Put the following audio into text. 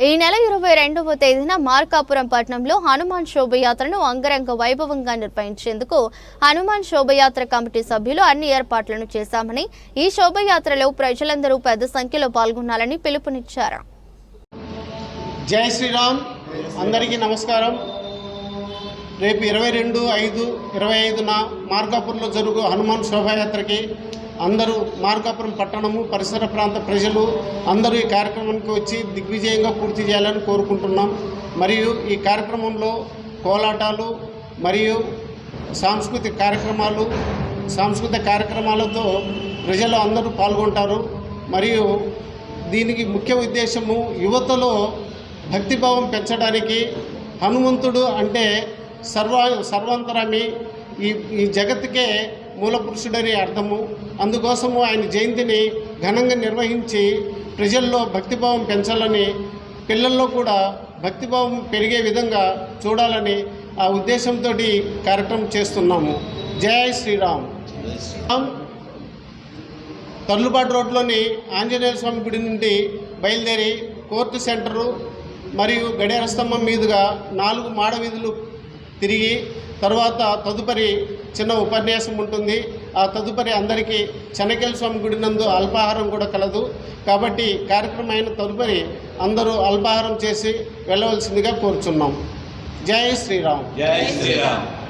ఈ నెల ఇరవై రెండవ తేదీన మార్కాపురం పట్టణంలో హనుమాన్ శోభయాత్రను అంగరంగ వైభవంగా నిర్వహించేందుకు హనుమాన్ శోభయాత్ర కమిటీ సభ్యులు అన్ని ఏర్పాట్లను చేశామని ఈ శోభయాత్రలో ప్రజలందరూ పెద్ద సంఖ్యలో పాల్గొనాలని పిలుపునిచ్చారు. జై శ్రీరామ్. అందరికీ నమస్కారం. రేపు ఇరవై రెండు ఐదు ఇరవై ఐదున మార్కాపూర్లో జరుగు హనుమాన్ శోభాయాత్రకి అందరూ మార్కాపురం పట్టణము పరిసర ప్రాంత ప్రజలు అందరూ ఈ కార్యక్రమానికి వచ్చి దిగ్విజయంగా పూర్తి చేయాలని కోరుకుంటున్నాం. మరియు ఈ కార్యక్రమంలో కోలాటాలు మరియు సాంస్కృతిక కార్యక్రమాలు సాంస్కృతిక కార్యక్రమాలతో ప్రజలు అందరూ పాల్గొంటారు. మరియు దీనికి ముఖ్య ఉద్దేశము యువతలో భక్తిభావం పెంచడానికి హనుమంతుడు అంటే సర్వ సర్వాంతరామి ఈ ఈ జగత్తుకే మూల పురుషుడని అర్థము. అందుకోసము ఆయన జయంతిని ఘనంగా నిర్వహించి ప్రజల్లో భక్తిభావం పెంచాలని పిల్లల్లో కూడా భక్తిభావం పెరిగే విధంగా చూడాలని ఆ ఉద్దేశంతో కార్యక్రమం చేస్తున్నాము. జై శ్రీరామ్. తర్లుబాటు రోడ్లోని ఆంజనేయ స్వామి గుడి నుండి బయలుదేరి కోర్టు సెంటరు మరియు గడియార స్తంభం మీదుగా నాలుగు మాడ వీధులు తిరిగి తర్వాత తదుపరి చిన్న ఉపన్యాసం ఉంటుంది. ఆ తదుపరి అందరికీ చెనకేల స్వామి గుడి నందు అల్పాహారం కూడా కలదు. కాబట్టి కార్యక్రమం అయిన తదుపరి అందరూ అల్పాహారం చేసి వెళ్ళవలసిందిగా కోరుచున్నాం. జై శ్రీరామ్. జై శ్రీరామ్.